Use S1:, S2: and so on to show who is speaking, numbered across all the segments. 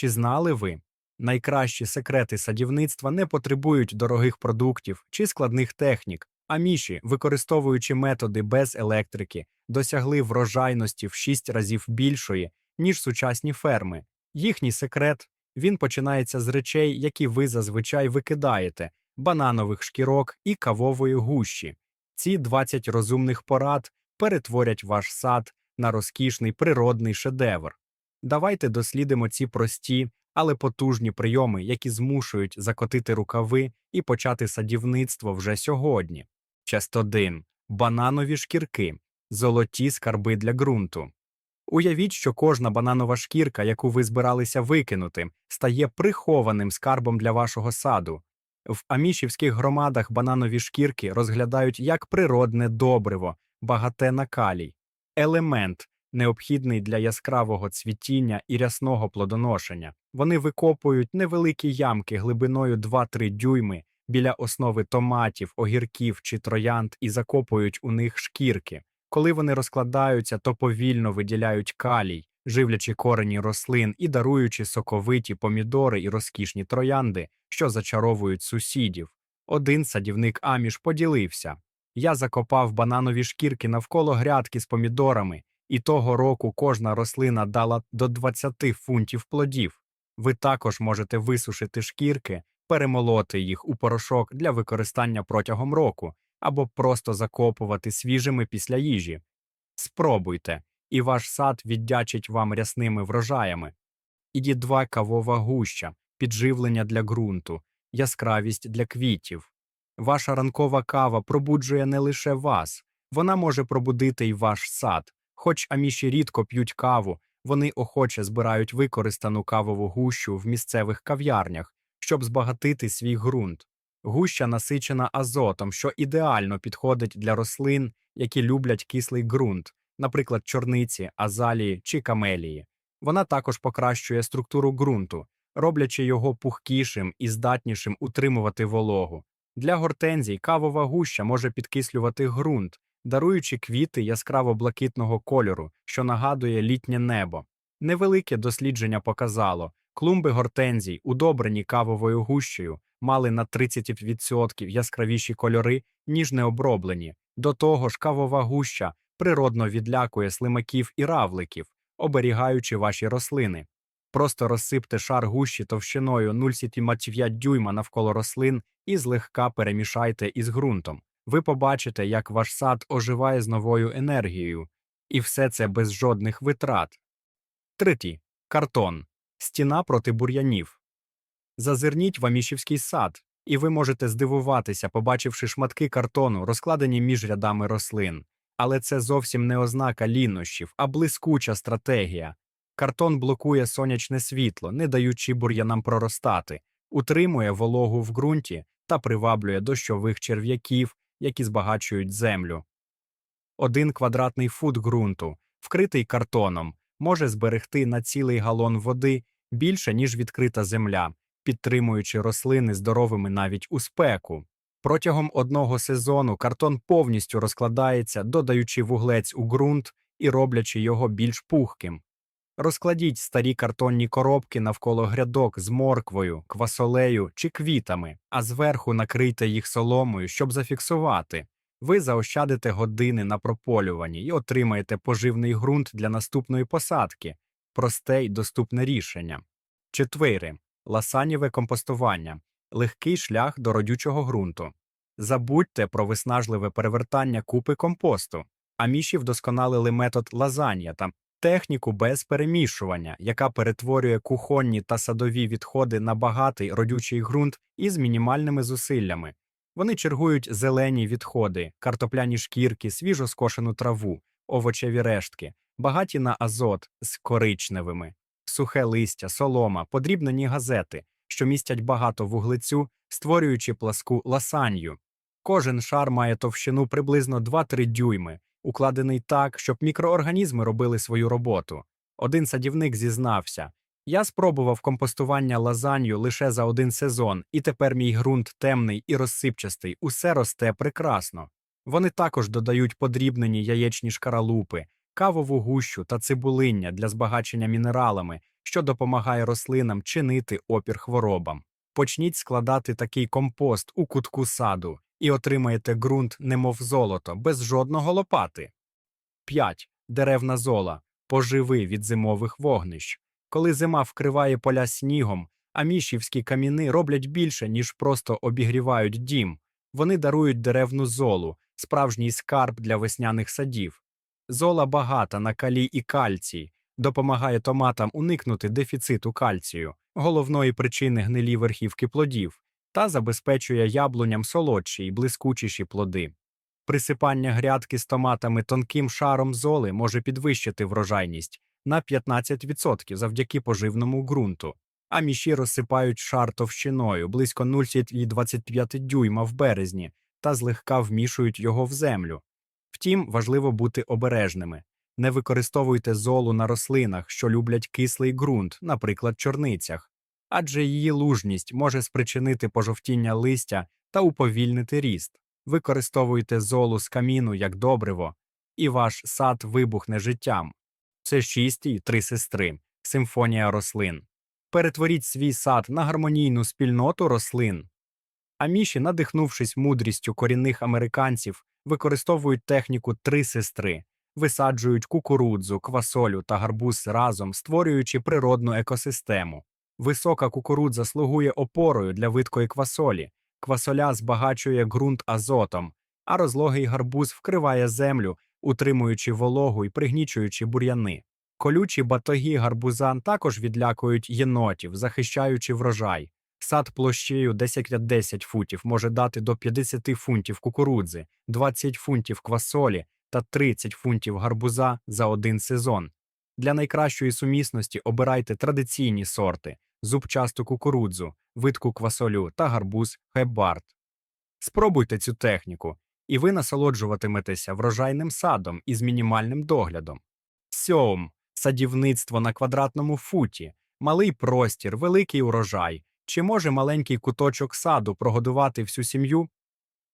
S1: Чи знали ви? Найкращі секрети садівництва не потребують дорогих продуктів чи складних технік, а міші, використовуючи методи без електрики, досягли врожайності в 6 разів більшої, ніж сучасні ферми. Їхній секрет він починається з речей, які ви зазвичай викидаєте, бананових шкірок і кавової гущі. Ці 20 розумних порад перетворять ваш сад на розкішний природний шедевр. Давайте дослідимо ці прості, але потужні прийоми, які змушують закотити рукави і почати садівництво вже сьогодні. Часть 1. Бананові шкірки. Золоті скарби для ґрунту. Уявіть, що кожна бананова шкірка, яку ви збиралися викинути, стає прихованим скарбом для вашого саду. В амішівських громадах бананові шкірки розглядають як природне добриво, багате на калій, елемент, необхідний для яскравого цвітіння і рясного плодоношення. Вони викопують невеликі ямки глибиною 2-3 дюйми біля основи томатів, огірків чи троянд і закопують у них шкірки. Коли вони розкладаються, то повільно виділяють калій, живлячи корені рослин і даруючи соковиті помідори і розкішні троянди, що зачаровують сусідів. Один садівник Аміш поділився. Я закопав бананові шкірки навколо грядки з помідорами, і того року кожна рослина дала до 20 фунтів плодів. Ви також можете висушити шкірки, перемолоти їх у порошок для використання протягом року або просто закопувати свіжими після їжі. Спробуйте, і ваш сад віддячить вам рясними врожаями. Іді два кавова гуща, підживлення для ґрунту, яскравість для квітів. Ваша ранкова кава пробуджує не лише вас, вона може пробудити й ваш сад. Хоч аміші рідко п'ють каву, вони охоче збирають використану кавову гущу в місцевих кав'ярнях, щоб збагатити свій ґрунт. Гуща насичена азотом, що ідеально підходить для рослин, які люблять кислий ґрунт, наприклад, чорниці, азалії чи камелії. Вона також покращує структуру ґрунту, роблячи його пухкішим і здатнішим утримувати вологу. Для гортензій кавова гуща може підкислювати ґрунт, даруючи квіти яскраво-блакитного кольору, що нагадує літнє небо. Невелике дослідження показало, клумби гортензій, удобрені кавовою гущею, мали на 30% яскравіші кольори, ніж необроблені. До того ж, кавова гуща природно відлякує слимаків і равликів, оберігаючи ваші рослини. Просто розсипте шар гущі товщиною 0,5 дюйма навколо рослин і злегка перемішайте із ґрунтом. Ви побачите, як ваш сад оживає з новою енергією, і все це без жодних витрат. Третій. Картон. Стіна проти бур'янів. Зазирніть в Амішівський сад, і ви можете здивуватися, побачивши шматки картону, розкладені між рядами рослин. Але це зовсім не ознака лінощів, а блискуча стратегія. Картон блокує сонячне світло, не даючи бур'янам проростати, утримує вологу в ґрунті та приваблює дощових черв'яків, які збагачують землю. Один квадратний фут ґрунту, вкритий картоном, може зберегти на цілий галон води більше, ніж відкрита земля, підтримуючи рослини здоровими навіть у спеку. Протягом одного сезону картон повністю розкладається, додаючи вуглець у ґрунт і роблячи його більш пухким. Розкладіть старі картонні коробки навколо грядок з морквою, квасолею чи квітами, а зверху накрийте їх соломою, щоб зафіксувати. Ви заощадите години на прополюванні і отримаєте поживний ґрунт для наступної посадки, просте й доступне рішення. Четвири. Ласанєве компостування легкий шлях до родючого ґрунту. Забудьте про виснажливе перевертання купи компосту. Аміші вдосконалили метод лазанья та техніку без перемішування, яка перетворює кухонні та садові відходи на багатий родючий ґрунт із мінімальними зусиллями. Вони чергують зелені відходи, картопляні шкірки, свіжо скошену траву, овочеві рештки, багаті на азот з коричневими, сухе листя, солома, подрібнені газети, що містять багато вуглецю, створюючи пласку ласанью. Кожен шар має товщину приблизно 2-3 дюйми, укладений так, щоб мікроорганізми робили свою роботу. Один садівник зізнався Я спробував компостування лазанью лише за один сезон, і тепер мій ґрунт темний і розсипчастий, усе росте прекрасно. Вони також додають подрібнені яєчні шкаралупи, кавову гущу та цибулиння для збагачення мінералами, що допомагає рослинам чинити опір хворобам. Почніть складати такий компост у кутку саду і отримаєте ґрунт, немов золото, без жодного лопати. 5. Деревна зола. Поживи від зимових вогнищ. Коли зима вкриває поля снігом, амішівські каміни роблять більше, ніж просто обігрівають дім. Вони дарують деревну золу, справжній скарб для весняних садів. Зола багата на калій і кальцій, допомагає томатам уникнути дефіциту кальцію, головної причини гнилі верхівки плодів, та забезпечує яблуням солодші й блискучіші плоди. Присипання грядки з томатами тонким шаром золи може підвищити врожайність на 15% завдяки поживному ґрунту, а міші розсипають шар товщиною близько 0,25 дюйма в березні та злегка вмішують його в землю. Втім, важливо бути обережними. Не використовуйте золу на рослинах, що люблять кислий ґрунт, наприклад, чорницях, адже її лужність може спричинити пожовтіння листя та уповільнити ріст. Використовуйте золу з каміну як добриво, і ваш сад вибухне життям. Це шісті й три сестри, симфонія рослин. Перетворіть свій сад на гармонійну спільноту рослин. Аміші, надихнувшись мудрістю корінних американців, використовують техніку три сестри, висаджують кукурудзу, квасолю та гарбуз разом, створюючи природну екосистему. Висока кукурудза слугує опорою для видкої квасолі, квасоля збагачує ґрунт азотом, а розлогий гарбуз вкриває землю, утримуючи вологу і пригнічуючи бур'яни. Колючі батоги гарбузан також відлякують єнотів, захищаючи врожай. Сад площею 10 на 10 футів може дати до 50 фунтів кукурудзи, 20 фунтів квасолі та 30 фунтів гарбуза за один сезон. Для найкращої сумісності обирайте традиційні сорти, зубчасту кукурудзу, видку квасолю та гарбуз хебард. Спробуйте цю техніку, і ви насолоджуватиметеся врожайним садом із мінімальним доглядом. Сьом. Садівництво на квадратному футі, малий простір, великий урожай. Чи може маленький куточок саду прогодувати всю сім'ю?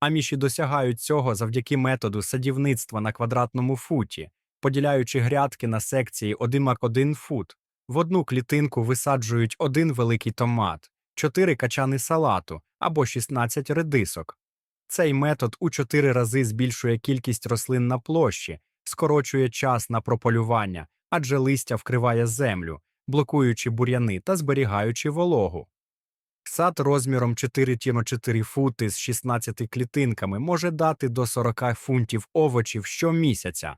S1: Аміші досягають цього завдяки методу садівництва на квадратному футі, поділяючи грядки на секції 1 1 фут. В одну клітинку висаджують один великий томат, 4 качани салату або 16 редисок. Цей метод у 4 рази збільшує кількість рослин на площі, скорочує час на прополювання, адже листя вкриває землю, блокуючи бур'яни та зберігаючи вологу. Сад розміром 4-4 фути з 16 клітинками може дати до 40 фунтів овочів щомісяця.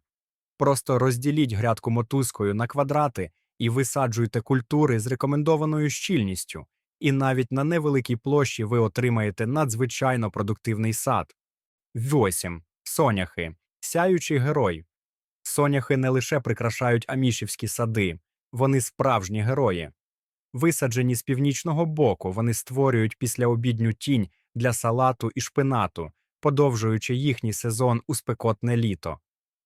S1: Просто розділіть грядку мотузкою на квадрати і висаджуйте культури з рекомендованою щільністю, і навіть на невеликій площі ви отримаєте надзвичайно продуктивний сад. 8. Соняхи. Сяючий герой. Соняхи не лише прикрашають амішівські сади, вони справжні герої. Висаджені з північного боку, вони створюють післяобідню тінь для салату і шпинату, подовжуючи їхній сезон у спекотне літо.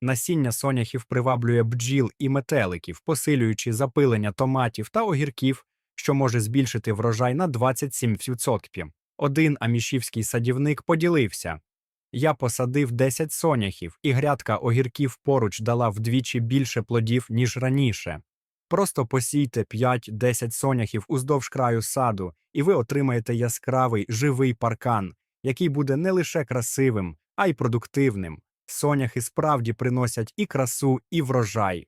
S1: Насіння соняхів приваблює бджіл і метеликів, посилюючи запилення томатів та огірків, що може збільшити врожай на 27%. Один амішівський садівник поділився. Я посадив 10 соняхів, і грядка огірків поруч дала вдвічі більше плодів, ніж раніше. Просто посійте 5-10 соняхів уздовж краю саду, і ви отримаєте яскравий живий паркан, який буде не лише красивим, а й продуктивним. Соняхи справді приносять і красу, і врожай.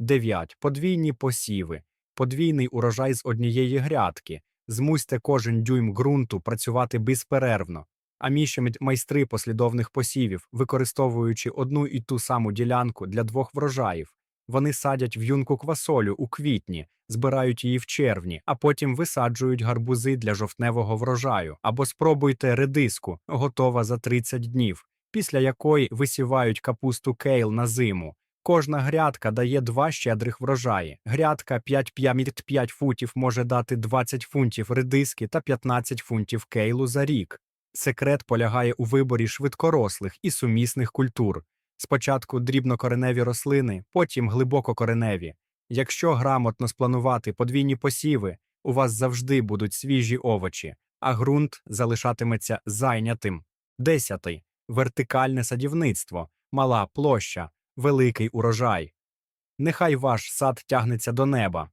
S1: 9. Подвійні посіви. Подвійний урожай з однієї грядки. Змусьте кожен дюйм ґрунту працювати безперервно. А міші майстри послідовних посівів, використовуючи одну і ту саму ділянку для двох врожаїв. Вони садять в'юнку квасолю у квітні, збирають її в червні, а потім висаджують гарбузи для жовтневого врожаю або спробуйте редиску, готова за 30 днів, після якої висівають капусту кейл на зиму. Кожна грядка дає два щедрих врожаї. Грядка 5-5 футів може дати 20 фунтів редиски та 15 фунтів кейлу за рік. Секрет полягає у виборі швидкорослих і сумісних культур. Спочатку дрібнокореневі рослини, потім глибококореневі. Якщо грамотно спланувати подвійні посіви, у вас завжди будуть свіжі овочі, а ґрунт залишатиметься зайнятим. Десятий вертикальне садівництво, мала площа, великий урожай. Нехай ваш сад тягнеться до неба.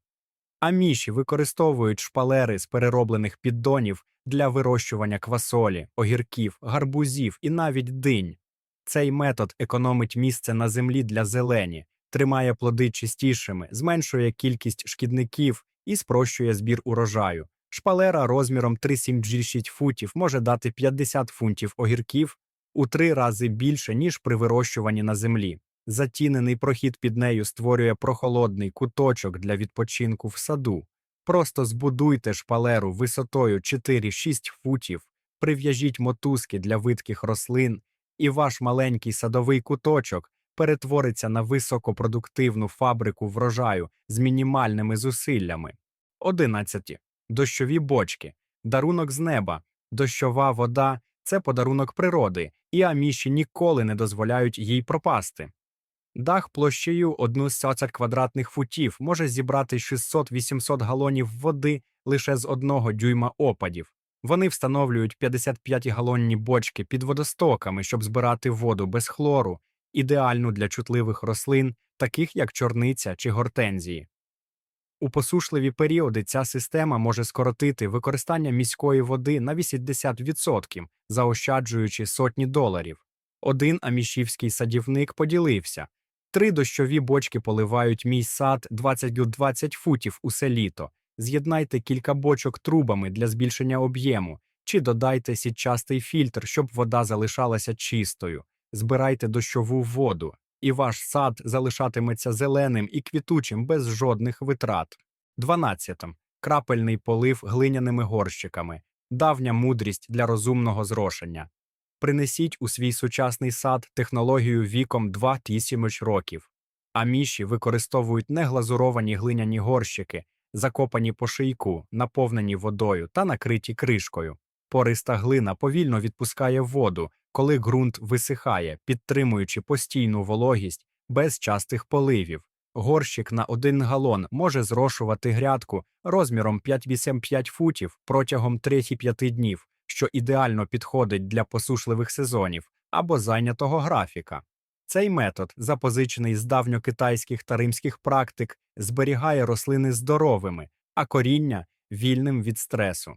S1: А міші використовують шпалери з перероблених піддонів для вирощування квасолі, огірків, гарбузів і навіть динь. Цей метод економить місце на землі для зелені, тримає плоди чистішими, зменшує кількість шкідників і спрощує збір урожаю. Шпалера розміром 3,76 футів може дати 50 фунтів огірків у три рази більше, ніж при вирощуванні на землі. Затінений прохід під нею створює прохолодний куточок для відпочинку в саду. Просто збудуйте шпалеру висотою 4-6 футів, прив'яжіть мотузки для видких рослин, і ваш маленький садовий куточок перетвориться на високопродуктивну фабрику врожаю з мінімальними зусиллями. 11. Дощові бочки. Дарунок з неба. Дощова вода це подарунок природи, і аміші ніколи не дозволяють їй пропасти. Дах площею 1,1 квадратних футів може зібрати 600-800 галонів води лише з одного дюйма опадів. Вони встановлюють 55-галонні бочки під водостоками, щоб збирати воду без хлору, ідеальну для чутливих рослин, таких як чорниця чи гортензії. У посушливі періоди ця система може скоротити використання міської води на 80%, заощаджуючи сотні доларів. Один амішівський садівник поділився. Три дощові бочки поливають мій сад 20-20 футів усе літо. З'єднайте кілька бочок трубами для збільшення об'єму, чи додайте сітчастий фільтр, щоб вода залишалася чистою. Збирайте дощову воду, і ваш сад залишатиметься зеленим і квітучим без жодних витрат. 12. Крапельний полив глиняними горщиками. Давня мудрість для розумного зрошення. Принесіть у свій сучасний сад технологію віком 2 тисяч років. Аміші використовують неглазуровані глиняні горщики, закопані по шийку, наповнені водою та накриті кришкою. Пориста глина повільно відпускає воду, коли ґрунт висихає, підтримуючи постійну вологість без частих поливів. Горщик на один галон може зрошувати грядку розміром 5-8-5 футів протягом 3-5 днів, що ідеально підходить для посушливих сезонів або зайнятого графіка. Цей метод, запозичений з давньокитайських та римських практик, зберігає рослини здоровими, а коріння вільним від стресу.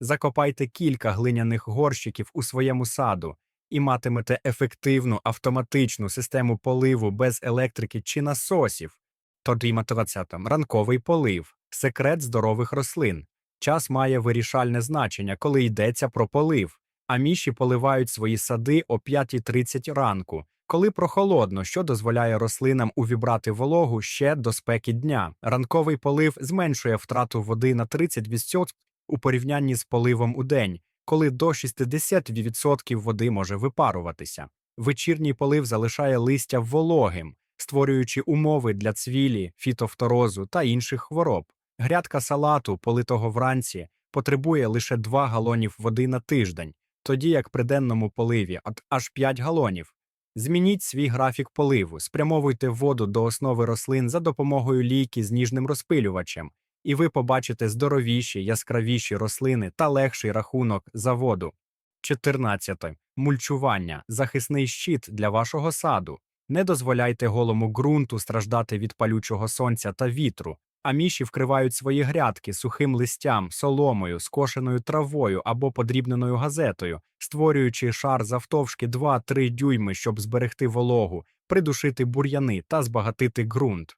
S1: Закопайте кілька глиняних горщиків у своєму саду і матимете ефективну автоматичну систему поливу без електрики чи насосів. Тоді 20. ранковий полив, секрет здорових рослин. Час має вирішальне значення, коли йдеться про полив, а міші поливають свої сади о 5.30 ранку, коли прохолодно, що дозволяє рослинам увібрати вологу ще до спеки дня. Ранковий полив зменшує втрату води на 30% у порівнянні з поливом у день, коли до 60% води може випаруватися. Вечірній полив залишає листя вологим, створюючи умови для цвілі, фітофторозу та інших хвороб. Грядка салату, политого вранці, потребує лише 2 галонів води на тиждень, тоді як при денному поливі от аж 5 галонів. Змініть свій графік поливу, спрямовуйте воду до основи рослин за допомогою лійки з ніжним розпилювачем, і ви побачите здоровіші, яскравіші рослини та легший рахунок за воду. 14. Мульчування захисний щит для вашого саду. Не дозволяйте голому ґрунту страждати від палючого сонця та вітру, а міші вкривають свої грядки сухим листям, соломою, скошеною травою або подрібненою газетою, створюючи шар завтовшки 2-3 дюйми, щоб зберегти вологу, придушити бур'яни та збагатити ґрунт.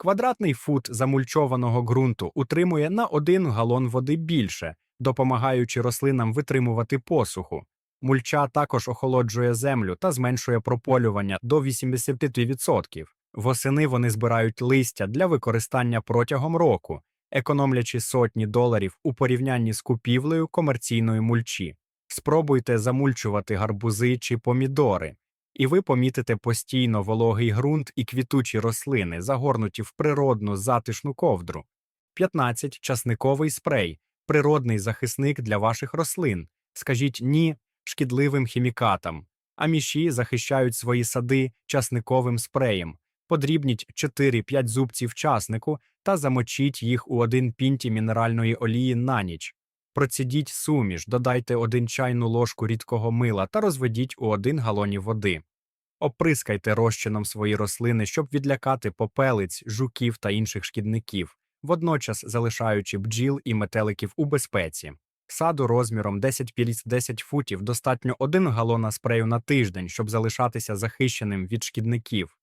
S1: Квадратний фут замульчованого ґрунту утримує на 1 галон води більше, допомагаючи рослинам витримувати посуху. Мульча також охолоджує землю та зменшує прополювання до 85%. Восени вони збирають листя для використання протягом року, економлячи сотні доларів у порівнянні з купівлею комерційної мульчі. Спробуйте замульчувати гарбузи чи помідори, і ви помітите постійно вологий ґрунт і квітучі рослини, загорнуті в природну затишну ковдру. 15. Часниковий спрей природний захисник для ваших рослин. Скажіть ні шкідливим хімікатам, а міші захищають свої сади часниковим спреєм. Подрібніть 4-5 зубців часнику та замочіть їх у один пінті мінеральної олії на ніч. Процідіть суміш, додайте один чайну ложку рідкого мила та розведіть у один галоні води. Оприскайте розчином свої рослини, щоб відлякати попелиць, жуків та інших шкідників, водночас залишаючи бджіл і метеликів у безпеці. Саду розміром 10 піліць 10 футів достатньо 1 галона спрею на тиждень, щоб залишатися захищеним від шкідників.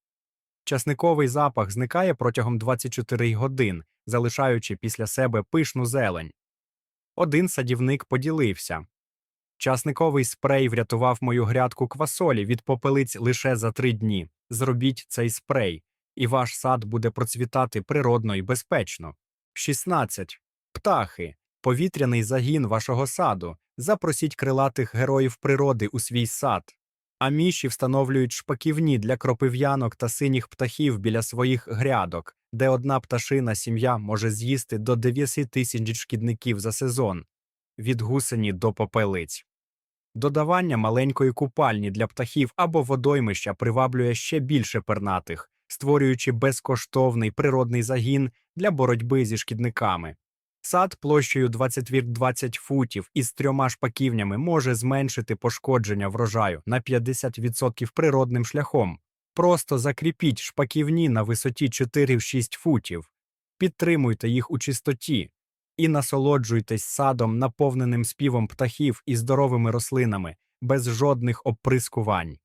S1: Часниковий запах зникає протягом 24 годин, залишаючи після себе пишну зелень. Один садівник поділився. Часниковий спрей врятував мою грядку квасолі від попелиць лише за три дні. Зробіть цей спрей, і ваш сад буде процвітати природно і безпечно. 16. Птахи. Повітряний загін вашого саду. Запросіть крилатих героїв природи у свій сад. Аміші встановлюють шпаківні для кропив'янок та синіх птахів біля своїх грядок, де одна пташина сім'я може з'їсти до 9 тисяч шкідників за сезон від гусені до попелиць. Додавання маленької купальні для птахів або водоймища приваблює ще більше пернатих, створюючи безкоштовний природний загін для боротьби зі шкідниками. Сад площею 20 футів із трьома шпаківнями може зменшити пошкодження врожаю на 50% природним шляхом. Просто закріпіть шпаківні на висоті 4-6 футів, підтримуйте їх у чистоті і насолоджуйтесь садом, наповненим співом птахів і здоровими рослинами, без жодних оприскувань.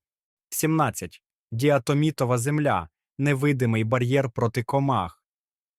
S1: 17. Діатомітова земля невидимий бар'єр проти комах.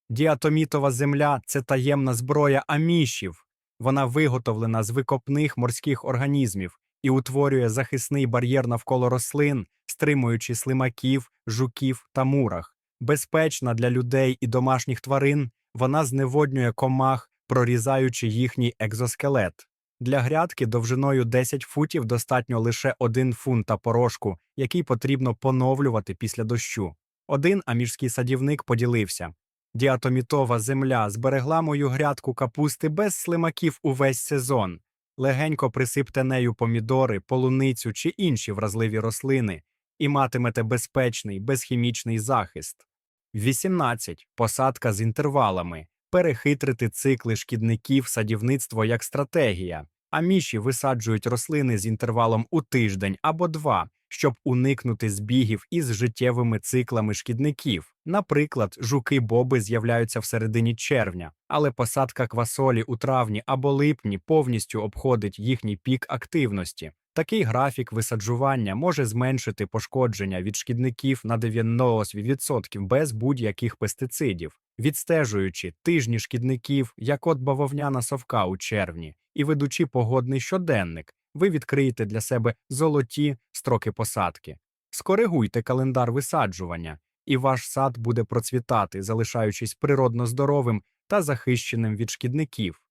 S1: Діатомітова земля це таємна зброя амішів. Вона виготовлена з викопних морських організмів і утворює захисний бар'єр навколо рослин, стримуючи слимаків, жуків та мурах. Безпечна для людей і домашніх тварин, вона зневоднює комах, прорізаючи їхній екзоскелет. Для грядки довжиною 10 футів достатньо лише 1 фунта порошку, який потрібно поновлювати після дощу. Один аміжський садівник поділився. Діатомітова земля зберегла мою грядку капусти без слимаків увесь сезон. Легенько присипте нею помідори, полуницю чи інші вразливі рослини, і матимете безпечний, безхімічний захист. 18. Посадка з інтервалами. Перехитрити цикли шкідників садівництво як стратегія. Аміші висаджують рослини з інтервалом у тиждень або два, щоб уникнути збігів із життєвими циклами шкідників. Наприклад, жуки-боби з'являються в середині червня, але посадка квасолі у травні або липні повністю обходить їхній пік активності. Такий графік висаджування може зменшити пошкодження від шкідників на 90% без будь-яких пестицидів, відстежуючи тижні шкідників, як от бавовняна совка у червні, і ведучи погодний щоденник, ви відкриєте для себе золоті строки посадки. Скоригуйте календар висаджування, і ваш сад буде процвітати, залишаючись природно здоровим та захищеним від шкідників.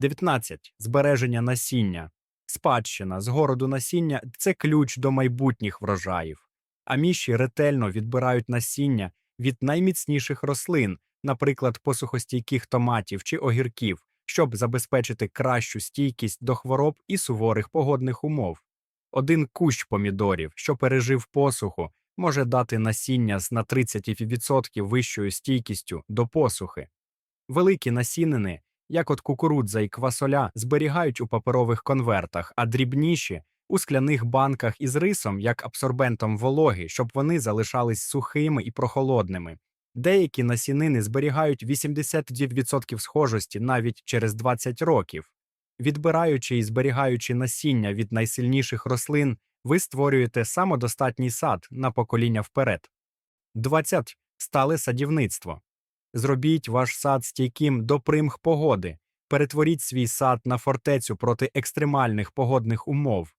S1: 19. Збереження насіння. Спадщина з городу насіння це ключ до майбутніх врожаїв. Аміші ретельно відбирають насіння від найміцніших рослин, наприклад, посухостійких томатів чи огірків, щоб забезпечити кращу стійкість до хвороб і суворих погодних умов. Один кущ помідорів, що пережив посуху, може дати насіння з на 30% вищою стійкістю до посухи. Великі насінини, як от кукурудза і квасоля, зберігають у паперових конвертах, а дрібніші у скляних банках із рисом як абсорбентом вологи, щоб вони залишались сухими і прохолодними. Деякі насінини зберігають 82% схожості навіть через 20 років. Відбираючи і зберігаючи насіння від найсильніших рослин, ви створюєте самодостатній сад на покоління вперед. 20. Стале садівництво. Зробіть ваш сад стійким до примх погоди, перетворіть свій сад на фортецю проти екстремальних погодних умов.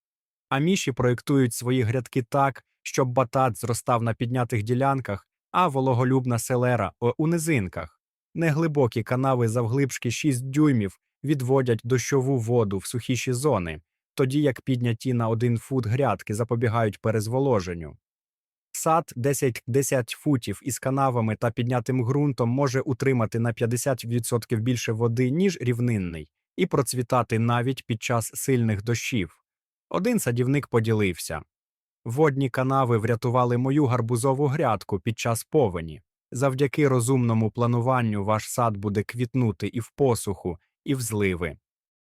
S1: Аміші проєктують свої грядки так, щоб батат зростав на піднятих ділянках, а вологолюбна селера у низинках. Неглибокі канави завглибшки 6 дюймів відводять дощову воду в сухіші зони, тоді як підняті на 1 фут грядки запобігають перезволоженню. Сад 10 10 футів із канавами та піднятим ґрунтом може утримати на 50% більше води, ніж рівнинний, і процвітати навіть під час сильних дощів. Один садівник поділився. Водні канави врятували мою гарбузову грядку під час повені. Завдяки розумному плануванню ваш сад буде квітнути і в посуху, і в зливи.